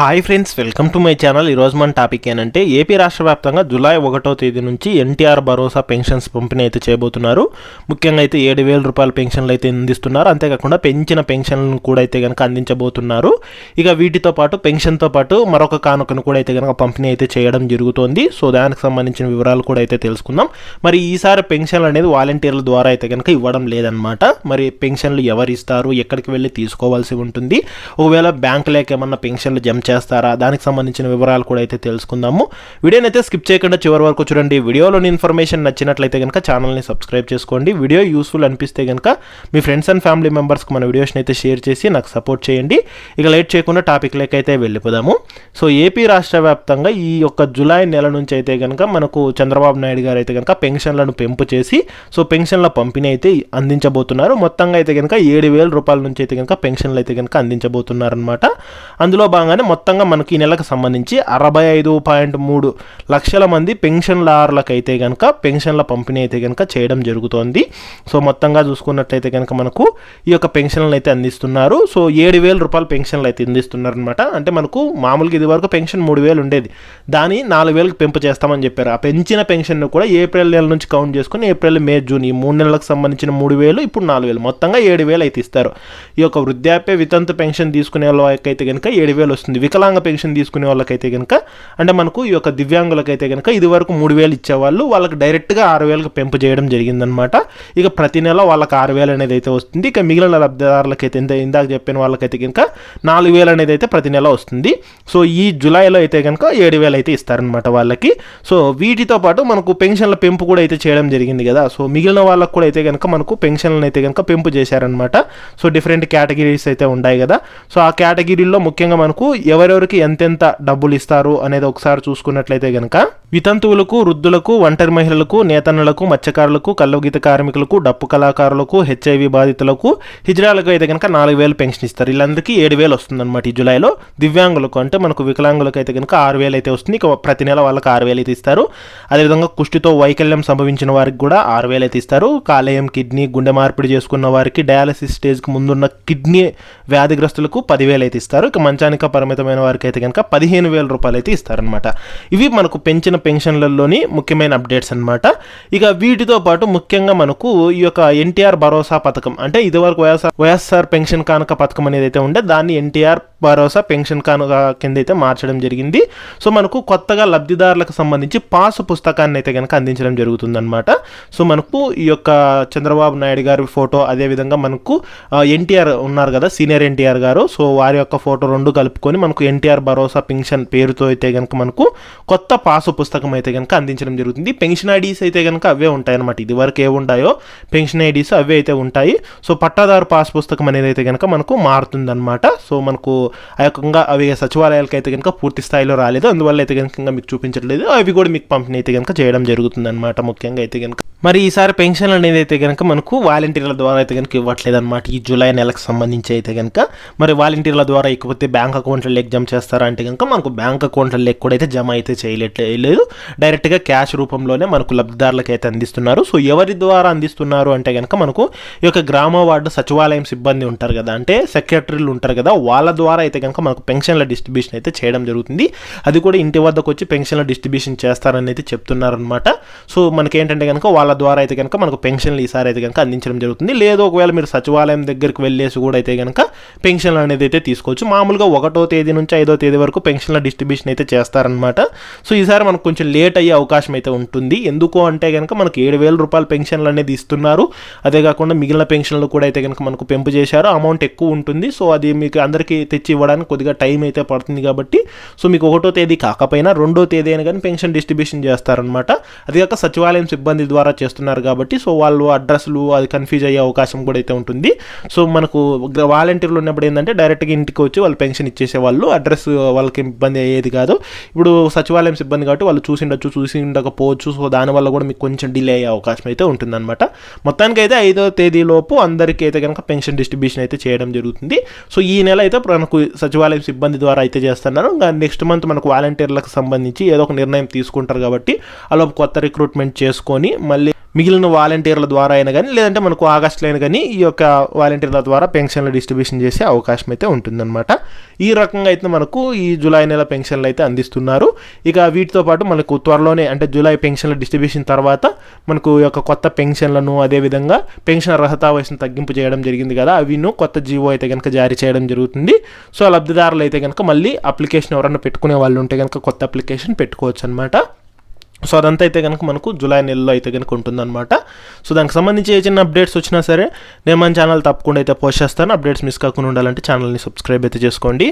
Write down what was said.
Hi friends welcome to my channel ఈరోజు మన topic ఏంటంటే ఏపీ రాష్ట్ర వ్యాప్తంగా జూలై ఒకటో తేదీ నుంచి ఎన్టీఆర్ భరోసా పెన్షన్స్ పంపిణీ అయితే చేయబోతున్నారు. ముఖ్యంగా అయితే ఏడు వేల రూపాయల పెన్షన్లు అయితే అందిస్తున్నారు. అంతేకాకుండా పెంచిన పెన్షన్లను కూడా అయితే కనుక అందించబోతున్నారు. ఇక వీటితో పాటు పెన్షన్తో పాటు మరొక కానుకను కూడా అయితే కనుక పంపిణీ అయితే చేయడం జరుగుతోంది. సో దానికి సంబంధించిన వివరాలు కూడా అయితే తెలుసుకుందాం. మరి ఈసారి పెన్షన్లు అనేది వాలంటీర్ల ద్వారా అయితే కనుక ఇవ్వడం లేదనమాట మరి పెన్షన్లు ఎవరు ఇస్తారు ఎక్కడికి వెళ్ళి తీసుకోవాల్సి ఉంటుంది? ఒకవేళ బ్యాంక్ లేక ఏమన్నా పెన్షన్లు జమ చేస్తారా? దానికి సంబంధించిన వివరాలు కూడా అయితే తెలుసుకుందాము. వీడియోని అయితే స్కిప్ చేయకుండా చివరి వరకు చూడండి. వీడియోలోని ఇన్ఫర్మేషన్ నచ్చినట్లయితే కనుక ఛానల్ని సబ్స్క్రైబ్ చేసుకోండి. వీడియో యూస్ఫుల్ అనిపిస్తే కనుక మీ ఫ్రెండ్స్ అండ్ ఫ్యామిలీ మెంబర్స్కి మన వీడియోస్ని అయితే షేర్ చేసి నాకు సపోర్ట్ చేయండి. ఇక లేట్ చేయకుండా టాపిక్ అయితే వెళ్ళిపోదాము. సో ఏపీ రాష్ట్ర వ్యాప్తంగా ఈ యొక్క జూలై నెల నుంచి అయితే కనుక మనకు చంద్రబాబు నాయుడు గారు అయితే కనుక పెన్షన్లను పెంపు చేసి సో పెన్షన్ల పంపిణీ అయితే అందించబోతున్నారు. మొత్తంగా అయితే కనుక ఏడు వేల రూపాయల నుంచి అయితే కనుక పెన్షన్లు అయితే కనుక అందించబోతున్నారనమాట అందులో భాగంగానే మొత్తంగా మనకి ఈ నెలకు సంబంధించి అరవై ఐదు పాయింట్ మూడు లక్షల మంది పెన్షన్లారులకు అయితే కనుక పెన్షన్ల పంపిణీ అయితే కనుక చేయడం జరుగుతోంది. సో మొత్తంగా చూసుకున్నట్లయితే కనుక మనకు ఈ యొక్క పెన్షన్లు అయితే అందిస్తున్నారు. సో ఏడు వేల రూపాయల పెన్షన్లు అయితే అందిస్తున్నారు అనమాట అంటే మనకు మామూలుగా ఇది వరకు పెన్షన్ మూడు వేలు ఉండేది. దాని నాలుగు వేలకు పెంపు చేస్తామని చెప్పారు. ఆ పెంచిన పెన్షన్ను కూడా ఏప్రిల్ నెల నుంచి కౌంట్ చేసుకుని ఏప్రిల్ మే జూన్ ఈ మూడు నెలలకు సంబంధించిన మూడు వేలు ఇప్పుడు నాలుగు వేలు. మొత్తంగా ఏడు వేలు అయితే ఇస్తారు. ఈ యొక్క వృద్ధాప్య వితంతు పెన్షన్ తీసుకునే వాళ్ళకైతే కనుక ఏడు వేలు వస్తుంది. వికలాంగ పెన్షన్ తీసుకునే వాళ్ళకైతే కనుక అంటే మనకు ఈ యొక్క దివ్యాంగులకైతే కనుక ఇది వరకు మూడు వేలు ఇచ్చేవాళ్ళు వాళ్ళకి డైరెక్ట్గా ఆరు వేలకు పెంపు చేయడం జరిగిందనమాట ఇక ప్రతి నెల వాళ్ళకి ఆరు వేలు అనేది అయితే వస్తుంది. ఇక మిగిలిన లబ్ధిదారులకైతే ఇంత ఇందాక చెప్పిన వాళ్ళకైతే కనుక నాలుగు వేలు అనేది అయితే ప్రతి నెల వస్తుంది. సో ఈ జూలైలో అయితే కనుక ఏడు వేలు అయితే ఇస్తారనమాట వాళ్ళకి. సో వీటితో పాటు మనకు పెన్షన్ల పెంపు కూడా అయితే చేయడం జరిగింది కదా. సో మిగిలిన వాళ్ళకు కూడా అయితే కనుక మనకు పెన్షన్లను అయితే కనుక పెంపు చేశారనమాట సో డిఫరెంట్ కేటగిరీస్ అయితే ఉన్నాయి కదా. సో ఆ కేటగిరీలో ముఖ్యంగా మనకు ఎవరెవరికి ఎంతెంత డబ్బులు ఇస్తారు అనేది ఒకసారి చూసుకున్నట్లయితే కనుక వితంతువులకు వృద్ధులకు ఒంటరి మహిళలకు నేతన్నలకు మత్స్యకారులకు కల్లుగీత కార్మికులకు డప్పు కళాకారులకు హెచ్ఐవి బాధితులకు హిజ్రాలకు అయితే కనుక నాలుగు వేలు పెన్షన్ ఇస్తారు. వీళ్ళందరికీ ఏడు వేలు వస్తుంది అనమాట ఈ జూలైలో. దివ్యాంగులకు అంటే మనకు వికలాంగులకు అయితే కనుక ఆరు వేలు అయితే వస్తుంది. ఇక ప్రతి నెల వాళ్ళకి ఆరు వేలు అయితే ఇస్తారు. అదేవిధంగా కుష్టితో వైకల్యం సంభవించిన వారికి కూడా ఆరు వేలు అయితే ఇస్తారు. కాలేయం కిడ్నీ గుండె మార్పిడి చేసుకున్న వారికి డయాలసిస్ స్టేజ్కి ముందున్న కిడ్నీ వ్యాధిగ్రస్తులకు పదివేలు అయితే ఇస్తారు. ఇక మంచానిక పరిమితమైన వారికి అయితే కనుక పదిహేను వేల రూపాయలు అయితే ఇస్తారనమాట ఇవి మనకు పెంచిన పెన్షన్లలోని ముఖ్యమైన అప్డేట్స్ అనమాట ఇక వీటితో పాటు ముఖ్యంగా మనకు ఈ యొక్క ఎన్టీఆర్ భరోసా పథకం అంటే ఇదివరకు వైఎస్ఆర్ వైఎస్ఆర్ పెన్షన్ కానుక పథకం అనేది అయితే ఉండే దాన్ని ఎన్టీఆర్ భరోసా పెన్షన్ కానుక కింద అయితే మార్చడం జరిగింది. సో మనకు కొత్తగా లబ్ధిదారులకు సంబంధించి పాస్ పుస్తకాన్ని అయితే కనుక అందించడం జరుగుతుందన్నమాట. సో మనకు ఈ యొక్క చంద్రబాబు నాయుడు గారి ఫోటో అదేవిధంగా మనకు ఎన్టీఆర్ ఉన్నారు కదా సీనియర్ ఎన్టీఆర్ గారు. సో వారి యొక్క ఫోటో రెండు కలుపుకొని మనకు ఎన్టీఆర్ భరోసా పెన్షన్ పేరుతో అయితే కనుక మనకు కొత్త పాసు పుస్తకం అయితే కనుక అందించడం జరుగుతుంది. పెన్షన్ ఐడీస్ అయితే కనుక అవే ఉంటాయన్నమాట. ఇది వరకు ఏముంటాయో పెన్షన్ ఐడీస్ అవే అయితే ఉంటాయి. సో పట్టాదారు పాస్ పుస్తకం అనేది అయితే కనుక మనకు మారుతుందన్నమాట. సో మనకు ఆ యొక్క అవి సచివాలయాలకు అయితే కనుక పూర్తి స్థాయిలో రాలేదు. అందువల్ల అయితే కనుక మీకు చూపించట్లేదు. అవి కూడా మీకు పంపిణీ అయితే కనుక చేయడం జరుగుతుందన్నమాట ముఖ్యంగా అయితే కనుక మరి ఈసారి పెన్షన్ అనేది అయితే కనుక మనకు వాలంటీర్ల ద్వారా అయితే కనుక ఇవ్వట్లేదు అనమాట ఈ జూలై నెలకు సంబంధించి అయితే కనుక మరి వాలంటీర్ల ద్వారా ఇకపోతే బ్యాంక్ అకౌంట్లో లెక్ జమ చేస్తారా అంటే కనుక మనకు బ్యాంక్ అకౌంట్లో లెక్ కూడా అయితే జమ అయితే చేయలేదు డైరెక్ట్గా క్యాష్ రూపంలోనే మనకు లబ్ధిదారులకు అయితే అందిస్తున్నారు. సో ఎవరి ద్వారా అందిస్తున్నారు అంటే కనుక మనకు ఈ యొక్క గ్రామ వార్డు సచివాలయం సిబ్బంది ఉంటారు కదా అంటే సెక్రటరీలు ఉంటారు కదా వాళ్ళ ద్వారా అయితే కనుక మనకు పెన్షన్ల డిస్ట్రిబ్యూషన్ అయితే చేయడం జరుగుతుంది. అది కూడా ఇంటి వద్దకు వచ్చి పెన్షన్ల డిస్ట్రిబ్యూషన్ చేస్తారని అయితే చెప్తున్నారనమాట సో మనకేంటంటే కనుక వాళ్ళ ద్వారా అయితే కనుక మనకు పెన్షన్లు ఈసారి అయితే కనుక అందించడం జరుగుతుంది. లేదు ఒకవేళ మీరు సచివాలయం దగ్గరికి వెళ్ళేసి కూడా అయితే కనుక పెన్షన్లు అనేది అయితే తీసుకోవచ్చు. మామూలుగా ఒకటో తేదీ నుంచి ఐదో తేదీ వరకు పెన్షన్ల డిస్ట్రిబ్యూషన్ అయితే చేస్తారనమాట సో ఈసారి మనకు కొంచెం లేట్ అయ్యే అవకాశం అయితే ఉంటుంది. ఎందుకు అంటే కనుక మనకు ఏడు వేల రూపాయల పెన్షన్లు అనేది ఇస్తున్నారు. అదే కాకుండా మిగిలిన పెన్షన్లు కూడా అయితే కనుక మనకు పెంపు చేశారు. అమౌంట్ ఎక్కువ ఉంటుంది. సో అది మీకు అందరికీ తెచ్చి ఇవ్వడానికి కొద్దిగా టైం అయితే పడుతుంది కాబట్టి. సో మీకు ఒకటో తేదీ కాకపోయినా రెండో తేదీ అయినా కానీ పెన్షన్ డిస్ట్రిబ్యూషన్ చేస్తారనమాట అది కాక సచివాలయం సిబ్బంది ద్వారా చేస్తున్నారు కాబట్టి సో వాళ్ళు అడ్రస్లు అది కన్ఫ్యూజ్ అయ్యే అవకాశం కూడా అయితే ఉంటుంది. సో మనకు వాలంటీర్లు ఉన్నప్పుడు ఏంటంటే డైరెక్ట్గా ఇంటికి వచ్చి వాళ్ళు పెన్షన్ ఇచ్చేసే వాళ్ళు అడ్రస్ వాళ్ళకి ఇబ్బంది అయ్యేది కాదు. ఇప్పుడు సచివాలయం సిబ్బంది కాబట్టి వాళ్ళు చూసి ఉండొచ్చు చూసి ఉండకపోవచ్చు. సో దానివల్ల కూడా మీకు కొంచెం డిలే అయ్యే అవకాశం అయితే ఉంటుందన్నమాట. మొత్తానికి అయితే ఐదో తేదీలోపు అందరికీ అయితే కనుక పెన్షన్ డిస్ట్రిబ్యూషన్ అయితే చేయడం జరుగుతుంది. సో ఈ నెల అయితే మనకు సచివాలయం సిబ్బంది ద్వారా అయితే చేస్తున్నారు నెక్స్ట్ మంత్ మనకు వాలంటీర్లకు సంబంధించి ఏదో ఒక నిర్ణయం తీసుకుంటారు కాబట్టి అలా కొత్త రిక్రూట్మెంట్ చేసుకొని మళ్ళీ మిగిలిన వాలంటీర్ల ద్వారా అయినా కానీ లేదంటే మనకు ఆగస్టులో అయినా కానీ ఈ యొక్క వాలంటీర్ల ద్వారా పెన్షన్ల డిస్ట్రిబ్యూషన్ చేసే అవకాశం అయితే ఉంటుందన్నమాట. ఈ రకంగా అయితే మనకు ఈ జూలై నెల పెన్షన్లు అయితే అందిస్తున్నారు. ఇక వీటితో పాటు మనకు త్వరలోనే అంటే జూలై పెన్షన్ల డిస్ట్రిబ్యూషన్ తర్వాత మనకు ఈ యొక్క కొత్త పెన్షన్లను అదేవిధంగా పెన్షన్ అర్హత వయసును తగ్గింపు చేయడం జరిగింది కదా అవిను కొత్త జీవో అయితే కనుక జారీ చేయడం జరుగుతుంది. సో లబ్ధిదారులు అయితే కనుక మళ్ళీ అప్లికేషన్ ఎవరైనా పెట్టుకునే వాళ్ళు ఉంటే కనుక కొత్త అప్లికేషన్ పెట్టుకోవచ్చు అనమాట సో అదంతా అయితే కనుక మనకు జూలై నెలలో అయితే కనుక ఉంటుందన్నమాట. సో దానికి సంబంధించి ఏ చిన్న అప్డేట్స్ వచ్చినా సరే నేను మన ఛానల్ తప్పకుండా అయితే పోస్ట్ చేస్తాను. అప్డేట్స్ మిస్ కాకుండా ఉండాలంటే ఛానల్ని సబ్స్క్రైబ్ అయితే చేసుకోండి.